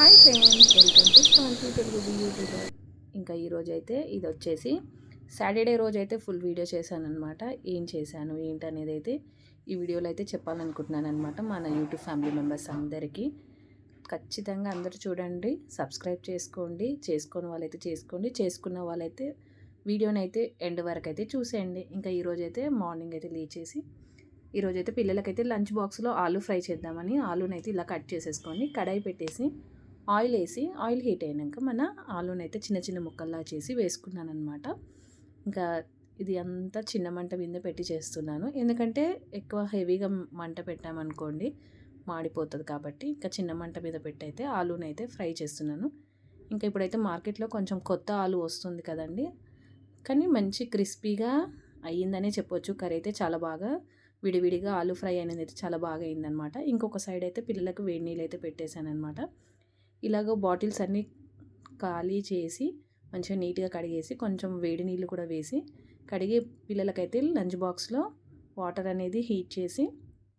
Hi friends welcome to Shanti Telugu YouTube ఇంకా ఈరోజు అయితే ఇది వచ్చేసి సాటర్డే రోజు అయితే ఫుల్ వీడియో చేశానమాట ఏం చేశాను ఏంటనేది అయితే ఈ వీడియోలో అయితే చెప్పాలనుకుంటున్నాను అనమాట మన యూట్యూబ్ ఫ్యామిలీ మెంబర్స్ అందరికీ. ఖచ్చితంగా అందరూ చూడండి సబ్స్క్రైబ్ చేసుకోండి చేసుకున్న వాళ్ళైతే చేసుకోండి చేసుకున్న వాళ్ళైతే వీడియోని అయితే ఎండ్ వరకు అయితే చూసేయండి. ఇంకా ఈరోజు అయితే మార్నింగ్ అయితే లేచేసి ఈరోజు అయితే పిల్లలకైతే లంచ్ బాక్స్లో ఆలు ఫ్రై చేద్దామని ఆలూనైతే ఇలా కట్ చేసేసుకొని కడాయి పెట్టేసి ఆయిల్ వేసి ఆయిల్ హీట్ అయినాక మన ఆలూనైతే చిన్న చిన్న ముక్కల్లా చేసి వేసుకున్నాను అనమాట ఇంకా ఇది అంతా చిన్న మంట మీద పెట్టి చేస్తున్నాను. ఎందుకంటే ఎక్కువ హెవీగా మంట పెట్టామనుకోండి మాడిపోతుంది కాబట్టి ఇంకా చిన్న మంట మీద పెట్టి అయితే ఆలూనైతే ఫ్రై చేస్తున్నాను. ఇంకా ఇప్పుడైతే మార్కెట్లో కొంచెం కొత్త ఆలు వస్తుంది కదండి. కానీ మంచి క్రిస్పీగా అయ్యిందనే చెప్పొచ్చు. కర్రీ అయితే చాలా బాగా విడివిడిగా ఆలు ఫ్రై అనేది అయితే చాలా బాగా అయిందనమాట ఇంకొక సైడ్ అయితే పిల్లలకు వేడి నీళ్ళు అయితే పెట్టేశాను అనమాట ఇలాగ బాటిల్స్ అన్నీ ఖాళీ చేసి మంచిగా నీట్గా కడిగేసి కొంచెం వేడి నీళ్ళు కూడా వేసి కడిగి పిల్లలకైతే లంచ్ బాక్స్లో వాటర్ అనేది హీట్ చేసి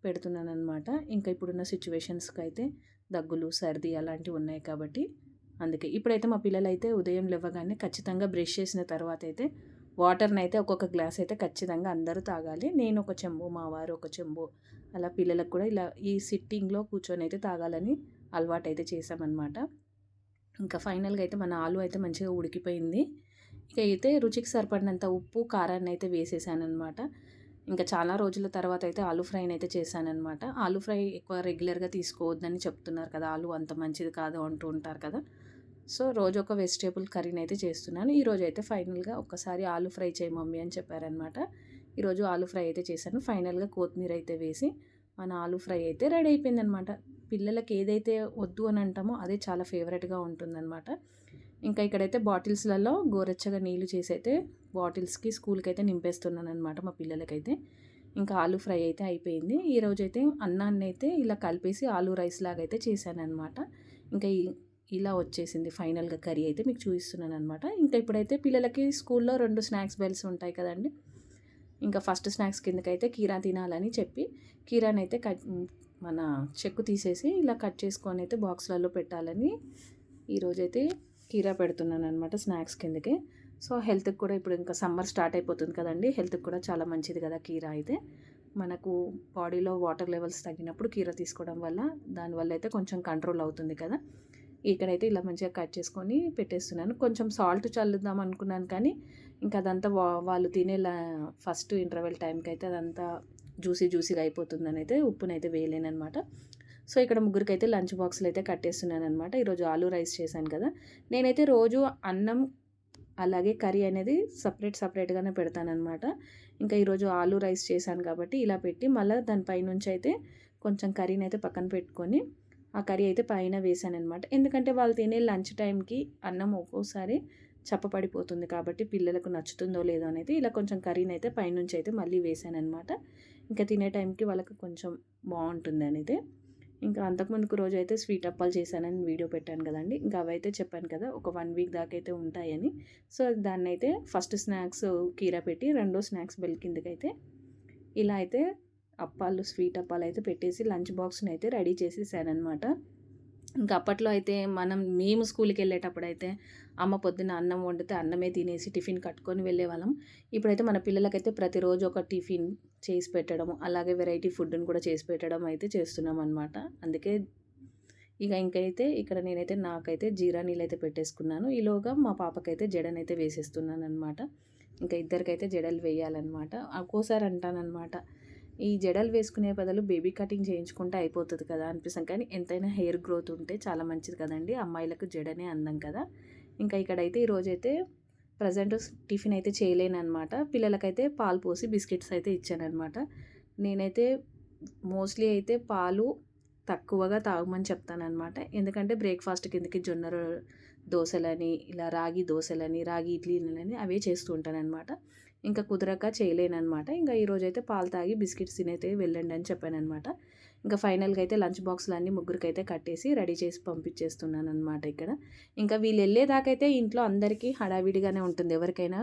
పెడుతున్నాను అనమాట ఇంకా ఇప్పుడున్న సిచ్యువేషన్స్కి అయితే దగ్గులు సర్ది అలాంటివి ఉన్నాయి కాబట్టి అందుకే. ఇప్పుడైతే మా పిల్లలైతే ఉదయం లేవగానే ఖచ్చితంగా బ్రష్ చేసిన తర్వాత అయితే వాటర్ని అయితే ఒక్కొక్క గ్లాస్ అయితే ఖచ్చితంగా అందరూ తాగాలి. నేను ఒక చెంబు మా వారు ఒక చెంబు అలా పిల్లలకు కూడా ఇలా ఈ సిట్టింగ్లో కూర్చొని అయితే తాగాలని అలవాటు అయితే చేసామన్నమాట ఇంకా ఫైనల్గా అయితే మన ఆలు అయితే మంచిగా ఉడికిపోయింది. ఇక అయితే రుచికి సరిపడినంత ఉప్పు కారాన్ని అయితే వేసేసాను అనమాట ఇంకా చాలా రోజుల తర్వాత అయితే ఆలు ఫ్రైని అయితే చేశానమాట ఆలు ఫ్రై ఎక్కువ రెగ్యులర్గా తీసుకోవద్దని చెప్తున్నారు కదా ఆలు అంత మంచిది కాదు అంటూ ఉంటారు కదా. సో రోజు ఒక వెజిటేబుల్ కర్రీని అయితే చేస్తున్నాను. ఈరోజు అయితే ఫైనల్గా ఒక్కసారి ఆలు ఫ్రై చేయి మమ్మీ అని చెప్పారనమాట ఈరోజు ఆలు ఫ్రై అయితే చేశాను. ఫైనల్గా కొత్తిమీర అయితే వేసి మన ఆలు ఫ్రై అయితే రెడీ అయిపోయిందనమాట పిల్లలకి ఏదైతే వద్దు అని అంటామో అదే చాలా ఫేవరెట్గా ఉంటుందన్నమాట. ఇంకా ఇక్కడైతే బాటిల్స్లలో గోరెచ్చగా నీళ్ళు చేసి అయితే బాటిల్స్కి స్కూల్కి అయితే నింపేస్తున్నాను అనమాట మా పిల్లలకైతే. ఇంకా ఆలు ఫ్రై అయితే అయిపోయింది. ఈరోజు అయితే అన్నాన్ని అయితే ఇలా కలిపేసి ఆలు రైస్ లాగా అయితే చేశానమాట ఇంకా ఇలా వచ్చేసింది ఫైనల్గా కర్రీ అయితే మీకు చూపిస్తున్నాను అనమాట ఇంకా ఇప్పుడైతే పిల్లలకి స్కూల్లో రెండు స్నాక్స్ బెల్స్ ఉంటాయి కదండి. ఇంకా ఫస్ట్ స్నాక్స్ కిందకైతే కీరా తినాలని చెప్పి కీరాని అయితే కట్ మన చెక్కు తీసేసి ఇలా కట్ చేసుకొని అయితే బాక్స్లలో పెట్టాలని ఈరోజైతే కీరా పెడుతున్నాను అనమాట స్నాక్స్ కిందకి. సో హెల్త్కి కూడా ఇప్పుడు ఇంకా సమ్మర్ స్టార్ట్ అయిపోతుంది కదండి. హెల్త్కి కూడా చాలా మంచిది కదా కీరా అయితే. మనకు బాడీలో వాటర్ లెవెల్స్ తగ్గినప్పుడు కీరా తీసుకోవడం వల్ల దానివల్ల అయితే కొంచెం కంట్రోల్ అవుతుంది కదా. ఇక్కడైతే ఇలా మంచిగా కట్ చేసుకొని పెట్టేస్తున్నాను. కొంచెం సాల్ట్ చల్లుద్దాం అనుకున్నాను కానీ ఇంకా అదంతా వా వాళ్ళు తినేలా ఫస్ట్ ఇంటర్వెల్ టైంకి అయితే అదంతా జ్యూసీ జ్యూసీగా అయిపోతుందని అయితే ఉప్పునైతే వేయలేనమాట సో ఇక్కడ ముగ్గురికి అయితే లంచ్ బాక్స్లు అయితే కట్టేస్తున్నాను అనమాట ఈరోజు ఆలూ రైస్ చేశాను కదా. నేనైతే రోజు అన్నం అలాగే కర్రీ అనేది సపరేట్ సపరేట్గానే పెడతానమాట ఇంకా ఈరోజు ఆలూ రైస్ చేశాను కాబట్టి ఇలా పెట్టి మళ్ళీ దానిపై నుంచి అయితే కొంచెం కర్రీని అయితే పక్కన పెట్టుకొని ఆ కర్రీ అయితే పైన వేసాను అనమాట ఎందుకంటే వాళ్ళు తినే లంచ్ టైంకి అన్నం ఒక్కోసారి చప్పపడిపోతుంది కాబట్టి పిల్లలకు నచ్చుతుందో లేదో అనేది ఇలా కొంచెం కర్రీని అయితే పైనుంచి అయితే మళ్ళీ వేసాను అనమాట ఇంకా తినే టైంకి వాళ్ళకి కొంచెం బాగుంటుంది అనేది. ఇంకా అంతకుముందుకు రోజు అయితే స్వీట్ అప్పాలు చేశానని వీడియో పెట్టాను కదండి. ఇంకా అవైతే చెప్పాను కదా ఒక వన్ వీక్ దాకా అయితే ఉంటాయని. సో దాన్ని అయితే ఫస్ట్ స్నాక్స్ కీరా పెట్టి రెండో స్నాక్స్ బెల్ కిందకైతే ఇలా అయితే అప్పాలు స్వీట్ అప్పాలు అయితే పెట్టేసి లంచ్ బాక్స్ని అయితే రెడీ చేసేసానమాట ఇంకా అప్పట్లో అయితే మనం మేము స్కూల్కి వెళ్ళేటప్పుడు అయితే అమ్మ పొద్దున్న అన్నం వండితే అన్నమే తినేసి టిఫిన్ కట్టుకొని వెళ్ళేవాళ్ళం. ఇప్పుడైతే మన పిల్లలకైతే ప్రతిరోజు ఒక టిఫిన్ చేసి పెట్టడం అలాగే వెరైటీ ఫుడ్ని కూడా చేసి పెట్టడం అయితే చేస్తున్నాం అనమాట అందుకే ఇక ఇంకైతే ఇక్కడ నేనైతే నాకైతే జీరా నీళ్ళు అయితే పెట్టేసుకున్నాను. ఈలోగా మా పాపకైతే జడనైతే వేసేస్తున్నాను అనమాట ఇంకా ఇద్దరికైతే జడలు వేయాలన్నమాట. ఒక్కోసారి అంటానన్నమాట ఈ జడలు వేసుకునే బదులు బేబీ కటింగ్ చేయించుకుంటే అయిపోతుంది కదా అనిపిస్తాం కానీ ఎంతైనా హెయిర్ గ్రోత్ ఉంటే చాలా మంచిది కదండి. అమ్మాయిలకు జడనే అందం కదా. ఇంకా ఇక్కడైతే ఈరోజైతే ప్రజెంట్ టిఫిన్ అయితే చేయలేనమాట పిల్లలకైతే పాలు పోసి బిస్కెట్స్ అయితే ఇచ్చానమాట నేనైతే మోస్ట్లీ అయితే పాలు తక్కువగా తాగమని చెప్తానమాట ఎందుకంటే బ్రేక్ఫాస్ట్ కిందకి జొన్న దోశలని ఇలా రాగి దోశలని రాగి ఇడ్లీలని అవే చేస్తూ ఉంటానన్నమాట. ఇంకా కుదరక చేయలేనమాట ఇంకా ఈరోజు అయితే పాలు తాగి బిస్కెట్స్ తినైతే వెళ్ళండి అని చెప్పానమాట ఇంకా ఫైనల్గా అయితే లంచ్ బాక్స్లు అన్నీ ముగ్గురికి అయితే కట్టేసి రెడీ చేసి పంపించేస్తున్నాను అనమాట ఇక్కడ. ఇంకా వీళ్ళు వెళ్ళేదాకైతే ఇంట్లో అందరికీ హడావిడిగానే ఉంటుంది. ఎవరికైనా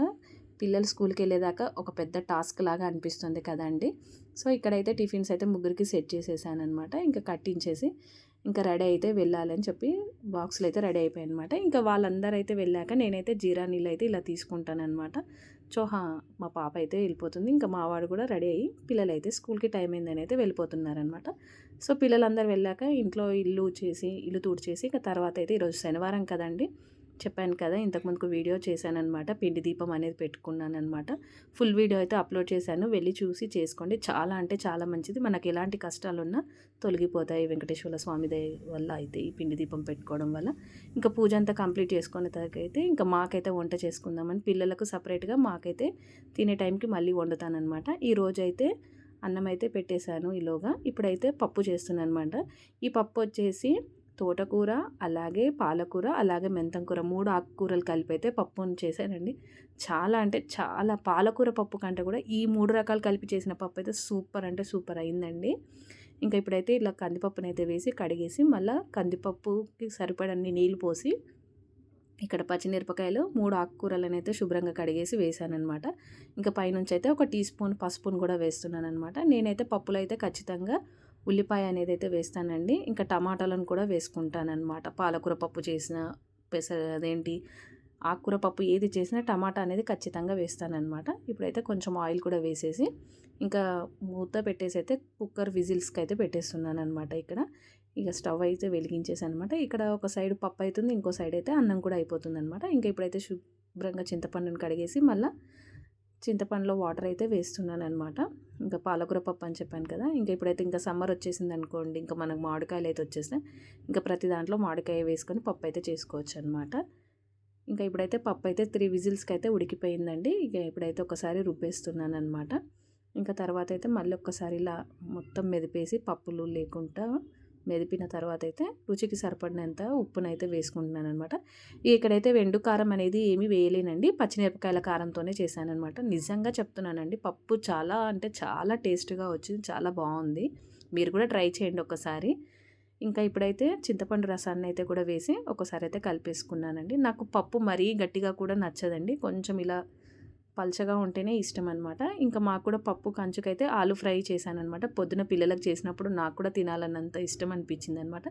పిల్లలు స్కూల్కి వెళ్ళేదాకా ఒక పెద్ద టాస్క్ లాగా అనిపిస్తుంది కదండి. సో ఇక్కడైతే టిఫిన్స్ అయితే ముగ్గురికి సెట్ చేసేసాను అనమాట ఇంకా కట్టించేసి ఇంకా రెడీ అయితే వెళ్ళాలని చెప్పి బాక్సులు అయితే రెడీ అయిపోయాయి అనమాట ఇంకా వాళ్ళందరూ అయితే వెళ్ళాక నేనైతే జీరా నీళ్ళు అయితే ఇలా తీసుకుంటాను అనమాట చోహా మా పాప అయితే వెళ్ళిపోతుంది. ఇంకా మావాడు కూడా రెడీ అయ్యి పిల్లలు అయితే స్కూల్కి టైం అయిందని అయితే వెళ్ళిపోతున్నారనమాట. సో పిల్లలందరూ వెళ్ళాక ఇంట్లో ఇల్లు చేసి ఇల్లు తూడ్చేసి ఇంకా తర్వాత అయితే ఈరోజు శనివారం కదండి. చెప్పాను కదా ఇంతకుముందుకు వీడియో చేశానమాట పిండి దీపం అనేది పెట్టుకున్నాను అనమాట ఫుల్ వీడియో అయితే అప్లోడ్ చేశాను. వెళ్ళి చూసి చేసుకోండి. చాలా అంటే చాలా మంచిది. మనకి ఎలాంటి కష్టాలు ఉన్నా తొలగిపోతాయి వెంకటేశ్వర స్వామి దయ వల్ల అయితే ఈ పిండి దీపం పెట్టుకోవడం వల్ల. ఇంకా పూజ అంతా కంప్లీట్ చేసుకునే తరకైతే ఇంకా మాకైతే వంట చేసుకుందామని పిల్లలకు సపరేట్గా మాకైతే తినే టైంకి మళ్ళీ వండుతానమాట ఈ అయితే అన్నం అయితే పెట్టేశాను ఈలోగా. ఇప్పుడైతే పప్పు చేస్తున్నాను అనమాట ఈ పప్పు వచ్చేసి తోటకూర అలాగే పాలకూర అలాగే మెంతం కూర మూడు ఆకుకూరలు కలిపి అయితే పప్పును చేశానండి. చాలా అంటే చాలా పాలకూర పప్పు కంటే కూడా ఈ మూడు రకాలు కలిపి చేసిన పప్పు అయితే సూపర్ అంటే సూపర్ అయిందండి. ఇంకా ఇప్పుడైతే ఇలా కందిపప్పునైతే అయితే వేసి కడిగేసి మళ్ళీ కందిపప్పుకి సరిపడన్ని నీళ్ళు పోసి ఇక్కడ పచ్చిమిరపకాయలు మూడు ఆకుకూరలను అయితే శుభ్రంగా కడిగేసి వేసానమాట ఇంకా పైనుంచి అయితే ఒక టీ స్పూన్ పసుపును కూడా వేస్తున్నాను అనమాట నేనైతే పప్పులు అయితే ఖచ్చితంగా ఉల్లిపాయ అనేది అయితే వేస్తానండి. ఇంకా టమాటాలను కూడా వేసుకుంటానమాట పాలకూర పప్పు చేసిన పెసర అదేంటి ఆకుకూర పప్పు ఏది చేసినా టమాటా అనేది ఖచ్చితంగా వేస్తానమాట ఇప్పుడైతే కొంచెం ఆయిల్ కూడా వేసేసి ఇంకా మూత పెట్టేసి అయితే కుక్కర్ విజిల్స్కి అయితే పెట్టేస్తున్నాను అనమాట ఇక్కడ. ఇక స్టవ్ అయితే వెలిగించేసి అనమాట ఇక్కడ ఒక సైడ్ పప్పు అవుతుంది ఇంకో సైడ్ అయితే అన్నం కూడా అయిపోతుంది అనమాట ఇంకా ఇప్పుడైతే శుభ్రంగా చింతపండుని కడిగేసి మళ్ళీ చింతపండులో వాటర్ అయితే వేస్తున్నాను అనమాట ఇంకా పాలకూర పప్పు అని చెప్పాను కదా ఇంకా ఇప్పుడైతే ఇంకా సమ్మర్ వచ్చేసింది అనుకోండి ఇంకా మనకు మామిడికాయలు అయితే వచ్చేస్తాయి ఇంకా ప్రతి దాంట్లో మామిడికాయ వేసుకొని పప్పు అయితే చేసుకోవచ్చు అనమాట ఇంకా ఇప్పుడైతే పప్పు అయితే త్రీ విజిల్స్కి అయితే ఉడికిపోయిందండి ఇక ఇప్పుడైతే ఒకసారి రుబ్బేస్తున్నాను అనమాట ఇంకా తర్వాత అయితే మళ్ళీ ఒక్కసారి ఇలా మొత్తం మెదిపేసి పప్పులు లేకుండా మెదిపిన తర్వాత అయితే రుచికి సరిపడినంత ఉప్పునైతే వేసుకుంటున్నాను అనమాట ఇక్కడైతే వెండు కారం అనేది ఏమీ వేయలేనండి. పచ్చిమిరపకాయల కారంతోనే చేశానమాట నిజంగా చెప్తున్నానండి పప్పు చాలా అంటే చాలా టేస్ట్గా వచ్చింది చాలా బాగుంది. మీరు కూడా ట్రై చేయండి ఒకసారి. ఇంకా ఇప్పుడైతే చింతపండు రసాన్ని అయితే కూడా వేసి ఒకసారి అయితే కలిపేసుకున్నానండి. నాకు పప్పు మరీ గట్టిగా కూడా నచ్చదండి. కొంచెం ఇలా పల్చగా ఉంటేనే ఇష్టం అనమాట ఇంకా మాకు కూడా పప్పు కంచుకైతే ఆలు ఫ్రై చేశాను అనమాట పొద్దున పిల్లలకు చేసినప్పుడు నాకు కూడా తినాలన్నంత ఇష్టం అనిపించింది అనమాట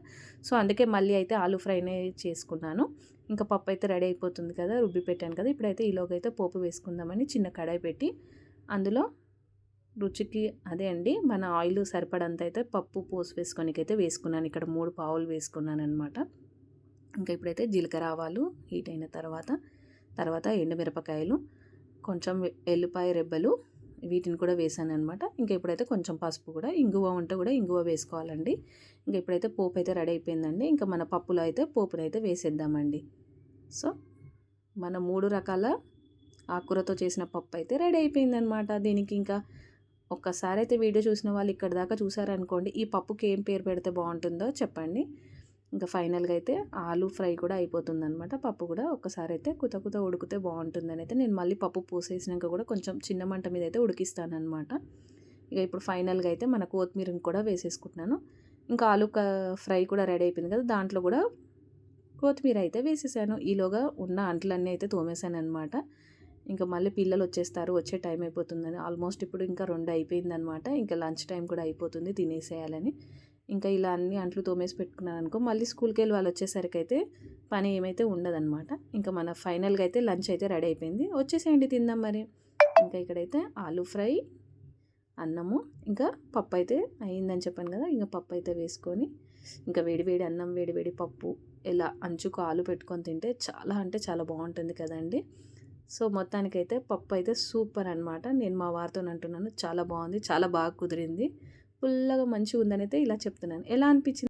సో అందుకే మళ్ళీ అయితే ఆలు ఫ్రైనే చేసుకున్నాను. ఇంకా పప్పు అయితే రెడీ అయిపోతుంది కదా రుబ్బి పెట్టాను కదా ఇప్పుడైతే ఈలోగా అయితే పోపు వేసుకుందామని చిన్న కడాయి పెట్టి అందులో రుచికి అదే అండి మన ఆయిల్ సరిపడంత అయితే పప్పు పోసి వేసుకోనికైతే వేసుకున్నాను. ఇక్కడ మూడు పావులు వేసుకున్నాను అనమాట ఇంకా ఇప్పుడైతే జీలకర్ర ఆవాలు హీట్ అయిన తర్వాత తర్వాత ఎండుమిరపకాయలు కొంచెం ఎల్లిపాయ రెబ్బలు వీటిని కూడా వేసాను అనమాట ఇంకా ఇప్పుడైతే కొంచెం పసుపు కూడా ఇంగువ ఉంటే కూడా ఇంగువ వేసుకోవాలండి. ఇంకా ఇప్పుడైతే పోపు అయితే రెడీ అయిపోయిందండి. ఇంకా మన పప్పులో అయితే పోపును అయితే వేసేద్దామండి. సో మన మూడు రకాల ఆకుకూరతో చేసిన పప్పు అయితే రెడీ అయిపోయిందనమాట దీనికి ఇంకా ఒక్కసారి అయితే వీడియో చూసిన వాళ్ళు ఇక్కడ దాకా చూసారనుకోండి ఈ పప్పుకి ఏం పేరు పెడితే బాగుంటుందో చెప్పండి. ఇంకా ఫైనల్గా అయితే ఆలు ఫ్రై కూడా అయిపోతుంది అనమాట పప్పు కూడా ఒకసారి అయితే కుత కుత ఉడికితే బాగుంటుందని అయితే నేను మళ్ళీ పప్పు పోసేసినాక కూడా కొంచెం చిన్న మంట మీద అయితే ఉడికిస్తానమాట ఇక ఇప్పుడు ఫైనల్గా అయితే మన కొత్తిమీరని కూడా వేసేసుకుంటున్నాను. ఇంకా ఆలు ఫ్రై కూడా రెడీ అయిపోయింది కదా దాంట్లో కూడా కొత్తిమీర అయితే వేసేసాను. ఈలోగా ఉన్న అంట్లన్నీ అయితే తోమేశాను అనమాట ఇంకా మళ్ళీ పిల్లలు వచ్చేస్తారు వచ్చే టైం అయిపోతుందని ఆల్మోస్ట్ ఇప్పుడు ఇంకా రెండు అయిపోయిందనమాట ఇంకా లంచ్ టైం కూడా అయిపోతుంది తినేసేయాలని. ఇంకా ఇలా అన్ని అంట్లు తోమేసి పెట్టుకున్నాను అనుకో మళ్ళీ స్కూల్కి వెళ్ళి వాళ్ళు వచ్చేసరికి అయితే పని ఏమైతే ఉండదన్నమాట. ఇంకా మన ఫైనల్గా అయితే లంచ్ అయితే రెడీ అయిపోయింది. వచ్చేసేయండి తిందాం మరి. ఇంకా ఇక్కడైతే ఆలూ ఫ్రై అన్నము ఇంకా పప్పు అయితే అయిందని చెప్పాను కదా ఇంకా పప్పు అయితే వేసుకొని ఇంకా వేడివేడి అన్నం వేడివేడి పప్పు ఇలా అంచుకు ఆలు పెట్టుకొని తింటే చాలా అంటే చాలా బాగుంటుంది కదండి. సో మొత్తానికైతే పప్పు అయితే సూపర్ అనమాట నేను మా వారితో అంటున్నాను చాలా బాగుంది చాలా బాగా కుదిరింది. పుల్లగా మంచిగా ఉందని అయితే ఇలా చెప్తున్నాను. ఎలా అనిపించింది?